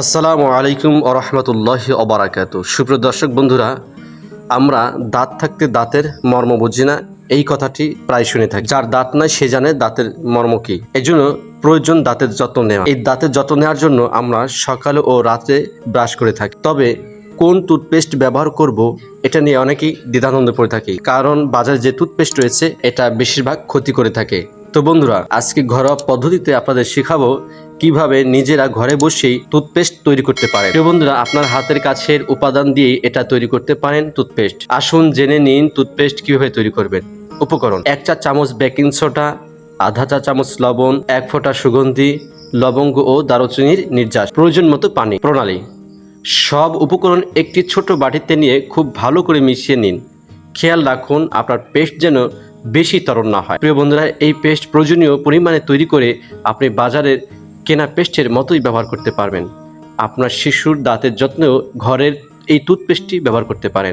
আসসালামু আলাইকুম আরহামতুল্লাহ অবরাকাত সুপ্রিয় দর্শক বন্ধুরা, আমরা দাঁত থাকতে দাঁতের মর্ম বুঝি না, এই কথাটি প্রায় শুনে থাকি। যার দাঁত নাই, সে জানে দাঁতের মর্ম কি। এই জন্য প্রয়োজন দাঁতের যত্ন নেওয়া। এই দাঁতের যত্ন নেওয়ার জন্য আমরা সকালে ও রাতে ব্রাশ করে থাকি। তবে কোন টুথপেস্ট ব্যবহার করব, এটা নিয়ে অনেকেই দ্বিধানন্দ পড়ে থাকি। কারণ বাজারে যে টুথপেস্ট রয়েছে, এটা বেশিরভাগ ক্ষতি করে থাকে। তো বন্ধুরা, আজকে ঘরোয়া পদ্ধতিতে আপনাদের শেখাবো কীভাবে নিজেরা ঘরে বসেই টুথপেস্ট তৈরি করতে পারেন? প্রিয় বন্ধুরা, আপনার হাতের কাছের উপাদান দিয়ে এটা তৈরি করতে পারেন টুথপেস্ট আসুন জেনে নিন টুথপেস্ট কীভাবে তৈরি করবেন। উপকরণ, এক চা চামচ বেকিং সোডা আধা চা চামচ লবণ, এক ফোঁটা সুগন্ধি, লবঙ্গ ও দারুচিনির নির্যাস, প্রয়োজন মতো পানি, প্রণালী। সব উপকরণ একটি ছোট বাটিতে নিয়ে খুব ভালো করে মিশিয়ে নিন। খেয়াল রাখুন, আপনার পেস্ট যেন বেশি তরল না হয়। প্রিয় বন্ধুরা, এই পেস্ট প্রয়োজনীয় পরিমাণে তৈরি করে আপনি বাজারের কেনা পেস্টের মতোই ব্যবহার করতে পারবেন। আপনার শিশুর দাঁতের যত্নেও ঘরের এই টুথপেস্টটি ব্যবহার করতে পারেন।